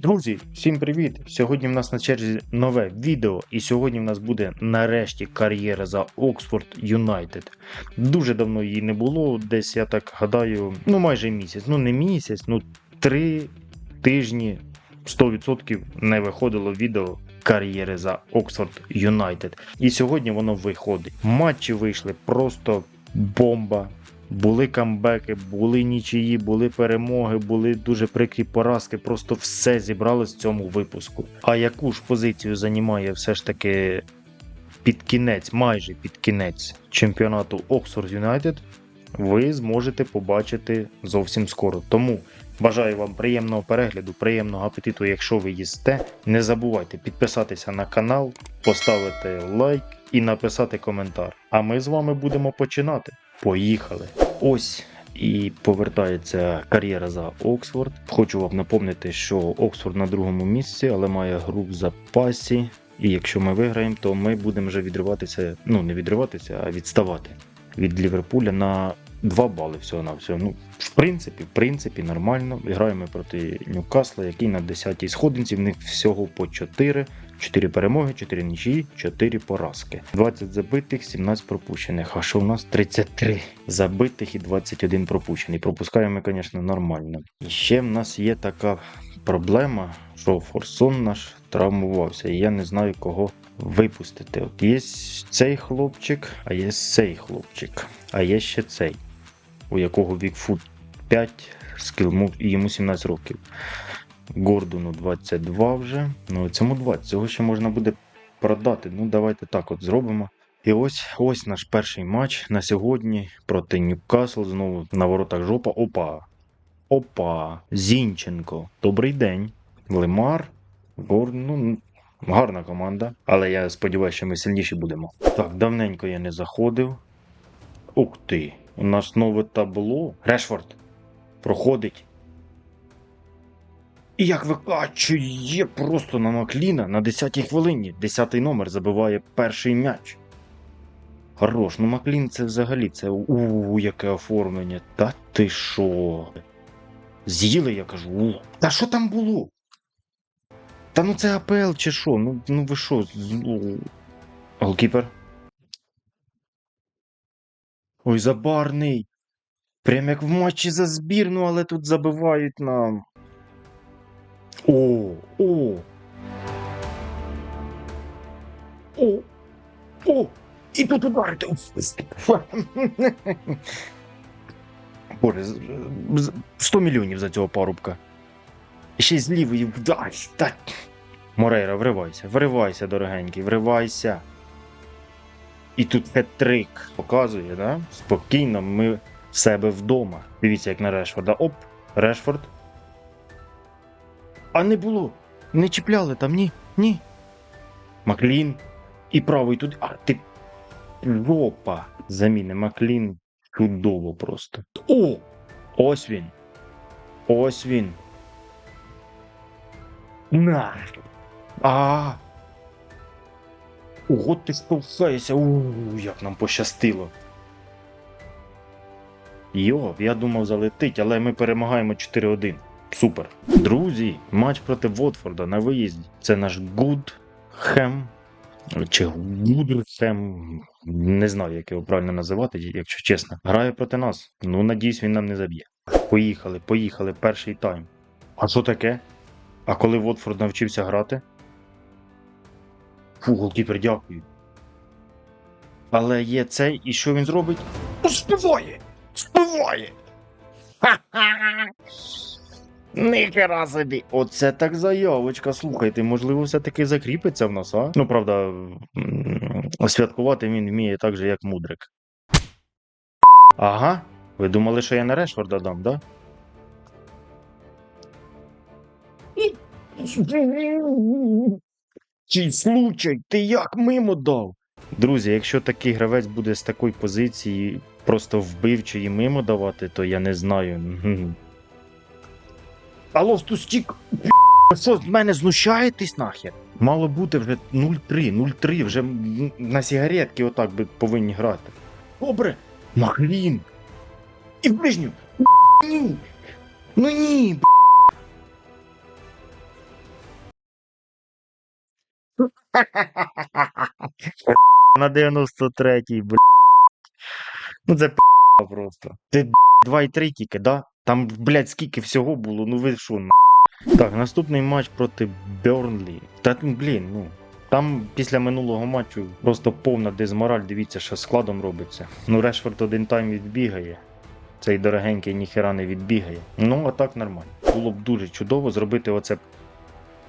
Друзі, всім привіт! Сьогодні в нас на черзі нове відео, і сьогодні в нас буде нарешті кар'єра за Оксфорд Юнайтед. Дуже давно її не було, десь я так гадаю, ну майже місяць. Ну не місяць, ну три тижні 100% не виходило відео кар'єри за Оксфорд Юнайтед. І сьогодні воно виходить. Матчі вийшли просто бомба. Були камбеки, були нічиї, були перемоги, були дуже прикрі поразки. Просто все зібралось в цьому випуску. А яку ж позицію займає все ж таки під кінець, майже під кінець чемпіонату Оксфорд Юнайтед, ви зможете побачити зовсім скоро. Тому бажаю вам приємного перегляду, приємного апетиту, якщо ви їсте. Не забувайте підписатися на канал, поставити лайк і написати коментар. А ми з вами будемо починати. Поїхали! Ось і повертається кар'єра за Оксфорд. Хочу вам напомнити, що Оксфорд на другому місці, але має гру в запасі. І якщо ми виграємо, то ми будемо вже відриватися, ну не відриватися, а відставати від Ліверпуля на 2 бали всього на всього. Ну, в принципі, в принципі, нормально. Граємо проти Ньюкасла, який на 10-й сходинці. В них всього по 4. 4 перемоги, 4 нічиї, 4 поразки. 20 забитих, 17 пропущених. А що у нас 33 забитих і 21 пропущений. Пропускаємо, ми, звісно, нормально. І ще в нас є така проблема, що Форсон наш травмувався, і я не знаю, кого випустити. От є цей хлопчик, а є цей хлопчик, а є ще цей, у якого Вікфут 5, скілмув, і йому 17 років. Гордону 22 вже. Ну, цьому 20. Цього ще можна буде продати. Ну, давайте так от зробимо. І ось ось наш перший матч на сьогодні проти Ньюкасл. Знову на воротах жопа. Опа. Опа. Зінченко. Добрий день. Лемар. Гор... Ну, гарна команда. Але я сподіваюся, що ми сильніші будемо. Так, давненько я не заходив. Ух ти! У нас нове табло. Решфорд. Проходить. І як викачує просто на Макліна на 10-й хвилині. 10-й номер забиває перший м'яч. Хорош, ну Маклін це взагалі це у яке оформлення. Та ти що? З'їли, я кажу. У. Та що там було? Та ну це АПЛ чи що? Ну, ну ви що? ну, Голкіпер? Ой, забарний. Прям як в матчі за збірну, але тут забивають нам. О, о. О. О. І тут ударити. Боже, з- з- 100 мільйонів за цього парубка. Ще з лівої вдар. Морейра, вривайся, вривайся, дорогенький, вривайся. І тут хет-трик показує, да? Спокійно, ми в себе вдома. Дивіться, як на Решфорда. Оп, Решфорд. А не було. Не чіпляли там, ні. Ні. Маклін. І правий туди. А ти. Жопа. Заміни Маклін. Чудово просто. О! Ось він. Ось він. На. А. Ого, ти штовхаєшся. У, як нам пощастило. Йо, я думав залетить, але ми перемагаємо 4-1. Супер. Друзі, матч проти Вотфорда на виїзді. Це наш Гудхем. Чи Гудерхем. Не знаю, як його правильно називати, якщо чесно. Грає проти нас. Ну, надіюсь, він нам не заб'є. Поїхали, поїхали, перший тайм. А що таке? А коли Вотфорд навчився грати? Фу, голкіпер, дякую. Але є цей, і що він зробить? Співає! Співає! Ха-ха! Ніхера собі. Оце так заявочка. Слухайте, можливо, все-таки закріпиться в нас, а? Ну, правда, святкувати він вміє так же, як мудрик. Ага. Ви думали, що я на Решфорда дам, да? Чий случай, ти як мимо дав? Друзі, якщо такий гравець буде з такої позиції просто вбивчої мимо давати, то я не знаю. Алло! Ви що, з мене знущаєтесь нахер? Мало бути вже 0-3, 0-3, вже на сигаретки отак би повинні грати. Добре, Махлін! І в ближню! Ні! Ну ні! На 93-й, блядь. Ну це п*** просто. Ти б**, 2,3 тільки, да? Там, блядь, скільки всього було, ну ви що, на. Так, наступний матч проти Бернлі. Та ну, блін, ну. Там після минулого матчу просто повна дезмораль, дивіться, що складом робиться. Ну, Решфорд один тайм відбігає. Цей дорогенький ніхера не відбігає. Ну, а так нормально. Було б дуже чудово зробити оце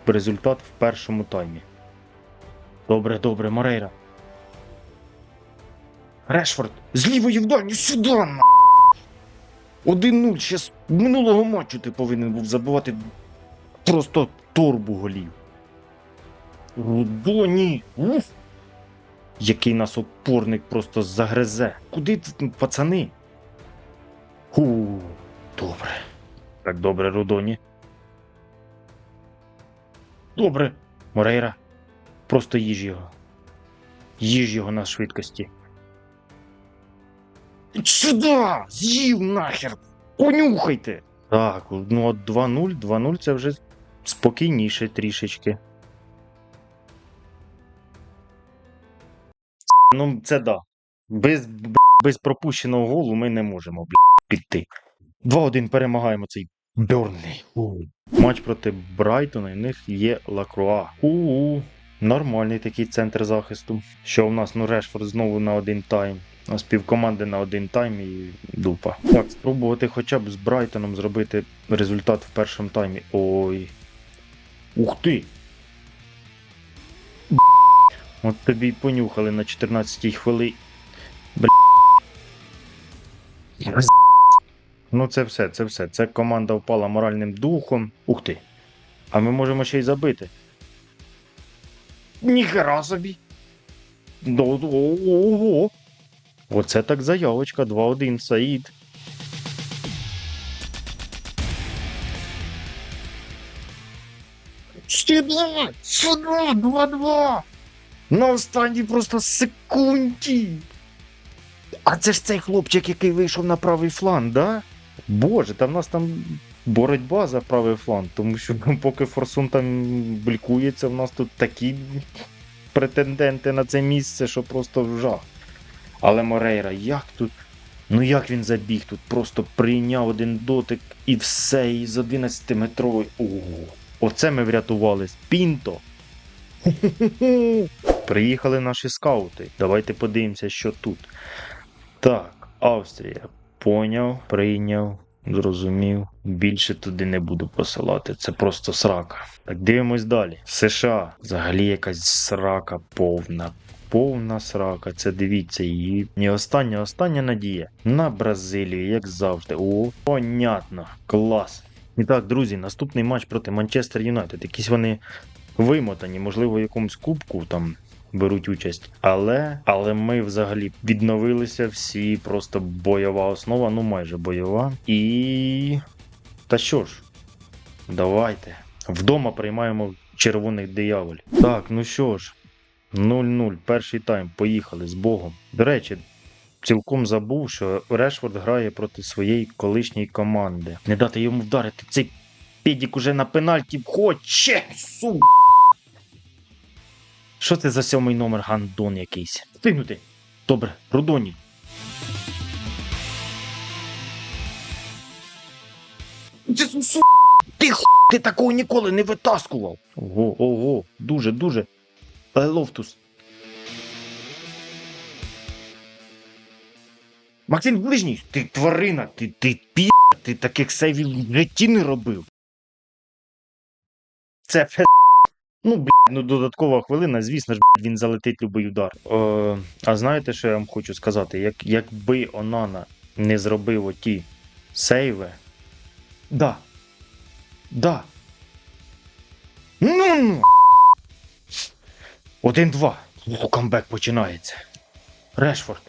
результат в першому таймі. Добре, добре, Морейра. Решфорд, з лівої вдалі сюди. 1-0, ще з минулого матчу ти повинен був забивати просто торбу голів. Рудоні! Уф! Який нас опорник просто загризе. Куди ти, пацани? Ху, добре. Так добре, Рудоні. Добре, Морейра. Просто їж його. Їж його на швидкості. Сюди! З'їв нахер! Понюхайте! Так, ну от 2-0, 2-0 це вже спокійніше трішечки. Ну, це да. Без, без пропущеного голу ми не можемо піти. 2-1 перемагаємо цей Бернлі. Матч проти Брайтона, і в них є Лакруа. У-у. Нормальний такий центр захисту. Що у нас? Ну, Решфорд знову на один тайм. У нас півкоманди на один тайм і дупа. Так, спробувати хоча б з Брайтоном зробити результат в першому таймі. Ой. Ух ти! Б***ь. От тобі й понюхали на 14-й хвилині. Бля. Ну, це все, це все. Це команда впала моральним духом. Ух ти. А ми можемо ще й забити. Ніхера собі. Ого. Оце так заявочка 2-1 Саїд. Сюди! Сюди! 2-2! На останній просто секунді. А це ж цей хлопчик, який вийшов на правий фланг, да? Боже, та в нас там боротьба за правий фланг, тому що поки Форсун там блікується, в нас тут такі претенденти на це місце, що просто жах. Але Морейра, як тут? Ну як він забіг тут? Просто прийняв один дотик і все, і з 11-метровий. Ого. Оце ми врятувались. Пінто. Приїхали наші скаути. Давайте подивимося, що тут. Так, Австрія. Поняв, прийняв, зрозумів. Більше туди не буду посилати. Це просто срака. Так, дивимось далі. США. Взагалі якась срака повна. Повна срака. Це дивіться її. І остання, остання надія. На Бразилію, як завжди. О, понятно. Клас. І так, друзі, наступний матч проти Манчестер Юнайтед. Якісь вони вимотані, можливо, в якомусь кубку там беруть участь. Але, але ми взагалі відновилися всі, просто бойова основа, ну майже бойова. І. Та що ж, давайте. Вдома приймаємо червоних дияволів. Так, ну що ж, 0-0, перший тайм, поїхали з Богом. До речі, цілком забув, що Решфорд грає проти своєї колишньої команди. Не дати йому вдарити. Цей підік уже на пенальті хоче, сука. Що це за сьомий номер гандон якийсь? Встигнути. Добре, Рудоні. Ти, су... ти, ти такого ніколи не витаскував. Ого, ого, дуже, дуже. Лофтус. Максим Ближній, ти тварина, ти, ти пі, ти таких сейвів в житті не робив. Це фе... Ну, блядь, ну додаткова хвилина, звісно ж, блядь, він залетить любий удар. Е, а знаєте, що я вам хочу сказати? Як, якби Онана не зробив оті сейви. Да. Да. Ну. ну. Один-два. Камбек починається. Решфорд.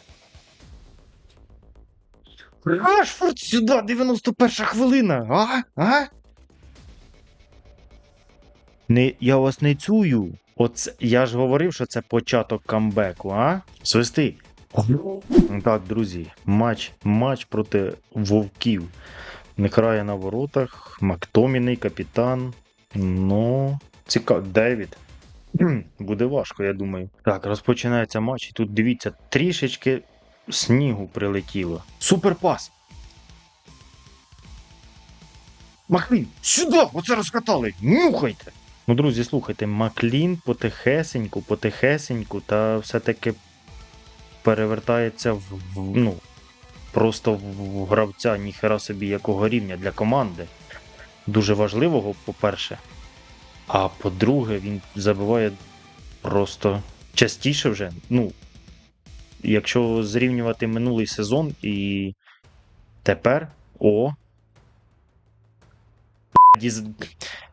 Решфорд сюди, 91 хвилина. А? А? Не, я вас не чую. Оце, я ж говорив, що це початок камбеку, а? Свисти. Так, друзі, матч, матч проти вовків. Некрає на воротах, Мактоміний, капітан. Ну, цікаво. Девід. Буде важко, я думаю. Так, розпочинається матч, і тут дивіться, трішечки снігу прилетіло. Суперпас! Маклін, сюди! Оце розкатали! Нюхайте! Ну, друзі, слухайте, Маклін потихесеньку, потихесеньку, та все-таки перевертається в, в ну, просто в гравця ніхера собі якого рівня для команди. Дуже важливого, по-перше. А по-друге, він забиває просто частіше вже. Ну, якщо зрівнювати минулий сезон і тепер. О.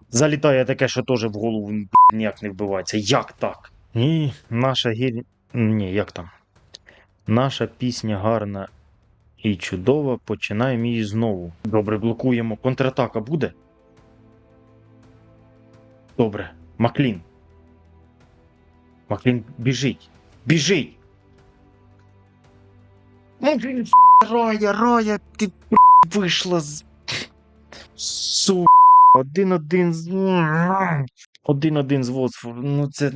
Залітає таке, що теж в голову ніяк не вбивається. Як так? І наша гіль. Ні, як там? Наша пісня гарна і чудова. Починаємо її знову. Добре, блокуємо. Контратака буде? Добре. Маклін. Маклін біжить. Біжить! Маклін, с**, Рая, Рая, ти вийшла з. Су. Один-один з. Один-один з Восфор. Ну це.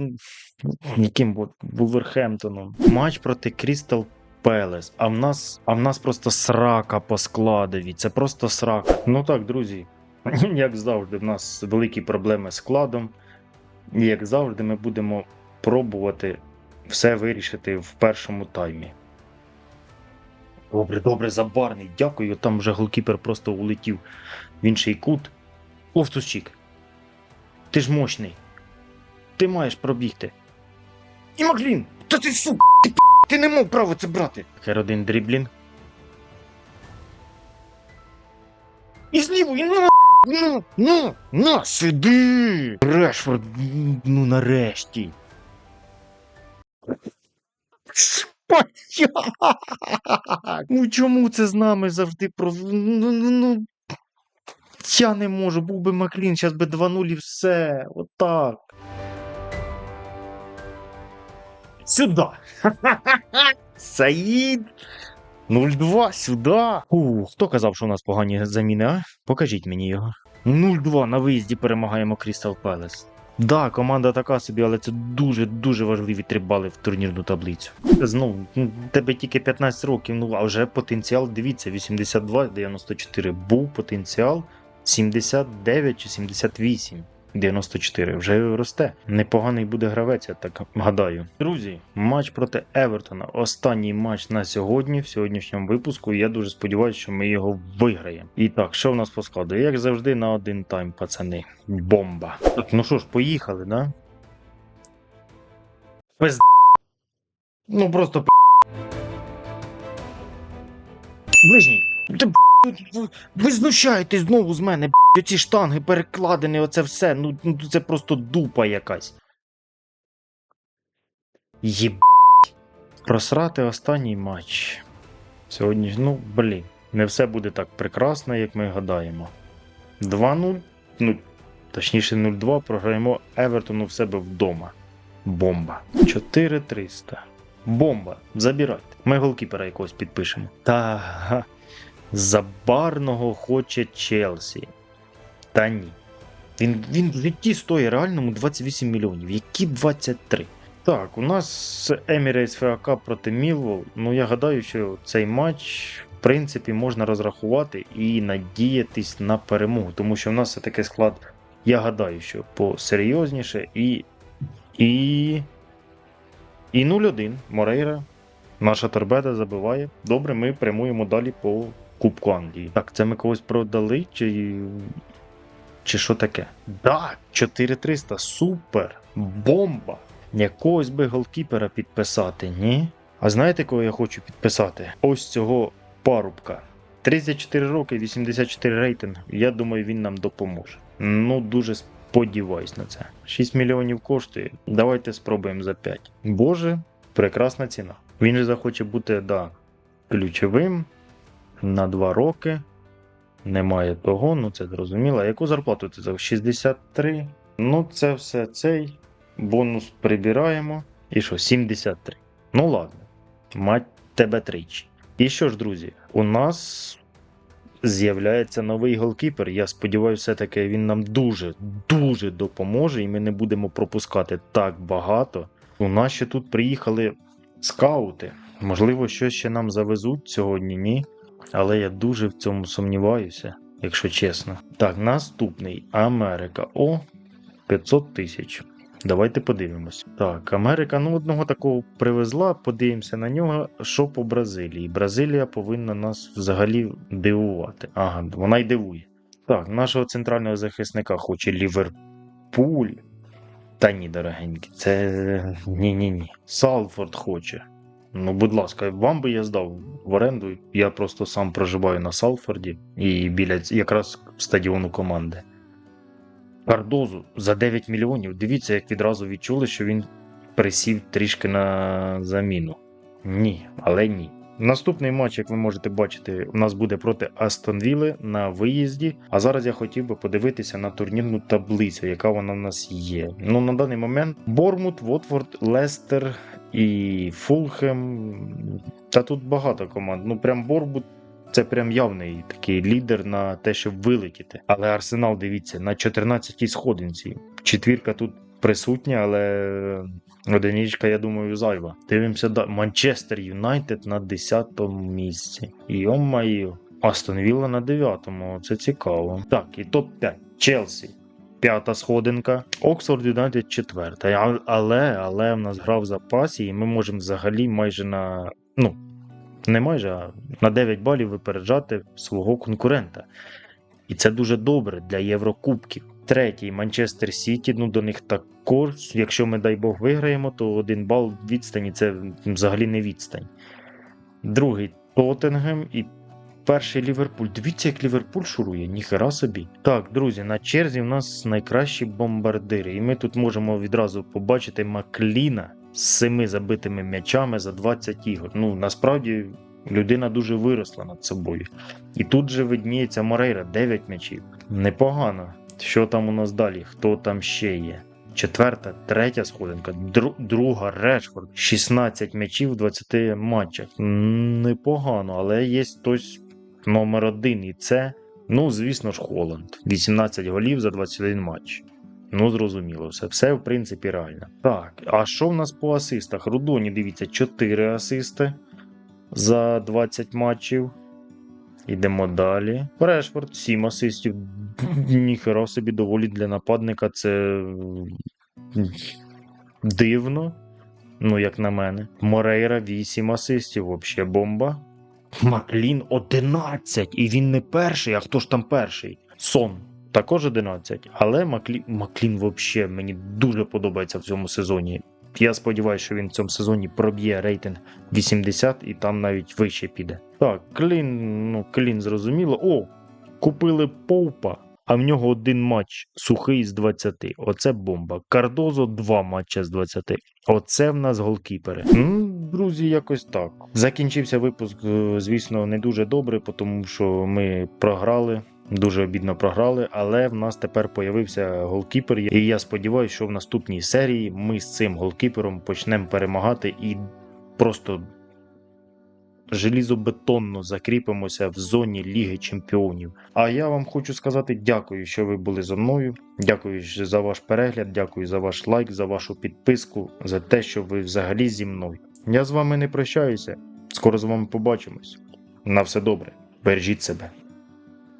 Яким Вулверхемптоном. Матч проти Крістал Пелес. А в нас. А в нас просто срака по складові. Це просто срака. Ну так, друзі. Як завжди, в нас великі проблеми з складом. І як завжди, ми будемо пробувати все вирішити в першому таймі. Добре, добре, забарний. Дякую. Там вже голкіпер просто улетів в інший кут. Лофтусчик. Ти ж мощний. Ти маєш пробігти. І Маклін! Та ти сук! Ти, ти не мав права це брати! Хер один дріблінг. І зліво, і на! Ну, ну, на, сиди! Решфорд, ну нарешті. Ну чому це з нами завжди про. Ну, ну, ну. Я не можу, був би Маклін, зараз би 2-0 і все. Отак. Сюди. Саїд. 0-2 сюди. Фу, хто казав, що у нас погані заміни, а? Покажіть мені його. 0-2 на виїзді перемагаємо Крістал Пелес. Да, команда така собі, але це дуже-дуже важливі три бали в турнірну таблицю. Знову, ну, тебе тільки 15 років, ну а вже потенціал, дивіться, 82-94. Був потенціал 79 чи 78. 94 вже росте. Непоганий буде гравець, я так гадаю. Друзі, матч проти Евертона. Останній матч на сьогодні, в сьогоднішньому випуску. Я дуже сподіваюся, що ми його виграємо. І так, що в нас по складу? Як завжди, на один тайм, пацани. Бомба. Так, ну що ж, поїхали, да? Пиз... Ну просто. Ближній. Ти ви, знущаєтесь знову з мене, б**, ці штанги, перекладини, оце все. Ну, ну це просто дупа якась. Єб. Просрати останній матч. Сьогодні, ну, блін, не все буде так прекрасно, як ми гадаємо. 2-0, ну, точніше 0-2, програємо Евертону в себе вдома. Бомба. 4300. Бомба. Забирайте. Ми голкіпера якогось підпишемо. Та. Забарного хоче Челсі. Та ні. Він, він в житті стоїть реальному 28 мільйонів. Які 23? Так, у нас FA Cup проти Мілвол. Ну я гадаю, що цей матч, в принципі, можна розрахувати і надіятись на перемогу. Тому що в нас все таки склад, я гадаю, що посерйозніше і. І. І 0-1. Морейра. Наша торбеда забиває. Добре, ми прямуємо далі по Кубку Англії. Так, це ми когось продали, чи. Чи що таке? Да, 4300, супер! Бомба! Якогось би голкіпера підписати, ні? А знаєте, кого я хочу підписати? Ось цього парубка. 34 роки, 84 рейтинг. Я думаю, він нам допоможе. Ну, дуже сподіваюсь на це. 6 мільйонів коштує. Давайте спробуємо за 5. Боже, прекрасна ціна. Він же захоче бути, да, ключовим на 2 роки. Немає того, ну це зрозуміло. Яку зарплату ти взяв? 63. Ну, це все цей. Бонус прибираємо. І що, 73. Ну ладно. Мать тебе тричі. І що ж, друзі, у нас з'являється новий голкіпер. Я сподіваюся, все-таки він нам дуже, дуже допоможе, і ми не будемо пропускати так багато. У нас ще тут приїхали скаути. Можливо, щось ще нам завезуть сьогодні, ні. Але я дуже в цьому сумніваюся, якщо чесно. Так, наступний Америка. О, 500 тисяч. Давайте подивимось. Так, Америка, ну одного такого привезла, подивимося на нього. Що по Бразилії? Бразилія повинна нас взагалі дивувати. Ага, вона й дивує. Так, нашого центрального захисника хоче Ліверпуль. Та ні, дорогенькі, це ні-ні ні. Салфорд хоче. Ну, будь ласка, вам би я здав в оренду. Я просто сам проживаю на Салфорді і біля якраз стадіону команди. Кардозу за 9 мільйонів. Дивіться, як відразу відчули, що він присів трішки на заміну. Ні, але ні. Наступний матч, як ви можете бачити, у нас буде проти Астон Вілли на виїзді. А зараз я хотів би подивитися на турнірну таблицю, яка вона в нас є. Ну на даний момент Бормут, Вотфорд, Лестер і Фулхем. Та тут багато команд. Ну прям Бормут це прям явний такий лідер на те, щоб вилетіти. Але Арсенал, дивіться, на 14-й сходинці. Четвірка тут присутня, але одиничка, я думаю, зайва. Дивимося. Манчестер Юнайтед на 10-му місці. Йо-майо. Астон Вілла на 9-му. Це цікаво. Так, і топ-5. Челсі. П'ята сходинка. Оксфорд Юнайтед четверта. Але, але в нас гра в запасі, і ми можемо взагалі майже на. Ну, не майже, а на 9 балів випереджати свого конкурента. І це дуже добре для Єврокубків. Третій Манчестер Сіті. Ну до них також. Якщо ми, дай Бог, виграємо, то один бал відстані це взагалі не відстань. Другий Тоттенгем і перший Ліверпуль. Дивіться, як Ліверпуль шурує, ніхера собі. Так, друзі, на черзі в нас найкращі бомбардири. І ми тут можемо відразу побачити Макліна з семи забитими м'ячами за 20 ігор. Ну, насправді. Людина дуже виросла над собою. І тут же видніється Морейра 9 м'ячів. Непогано. Що там у нас далі? Хто там ще є? Четверта, третя сходинка, Дру- друга Решфорд, 16 м'ячів в 20 матчах. Непогано, але є хтось номер один, і це, ну, звісно ж, Холланд. 18 голів за 21 матч. Ну, зрозуміло, все. Все, в принципі, реально. Так, а що в нас по асистах? Рудоні, дивіться, 4 асисти за 20 матчів. Йдемо далі. Решфорд 7 асистів. Ніхера собі доволі для нападника. Це дивно. Ну, як на мене. Морейра 8 асистів, взагалі бомба. Маклін 11. І він не перший, а хто ж там перший? Сон. Також 11. Але Маклін, Маклін взагалі мені дуже подобається в цьому сезоні. Я сподіваюся, що він в цьому сезоні проб'є рейтинг 80 і там навіть вище піде. Так, клін, ну, клін зрозуміло. О, купили Поупа, а в нього один матч сухий з 20. Оце бомба. Кардозо два матча з 20. Оце в нас голкіпери. Друзі, якось так. Закінчився випуск, е, звісно, не дуже добре, тому що ми програли. Дуже обідно програли, але в нас тепер появився голкіпер. І я сподіваюся, що в наступній серії ми з цим голкіпером почнемо перемагати і просто желізобетонно закріпимося в зоні Ліги Чемпіонів. А я вам хочу сказати дякую, що ви були зі мною. Дякую за ваш перегляд, дякую за ваш лайк, за вашу підписку, за те, що ви взагалі зі мною. Я з вами не прощаюся. Скоро з вами побачимось. На все добре. Бережіть себе.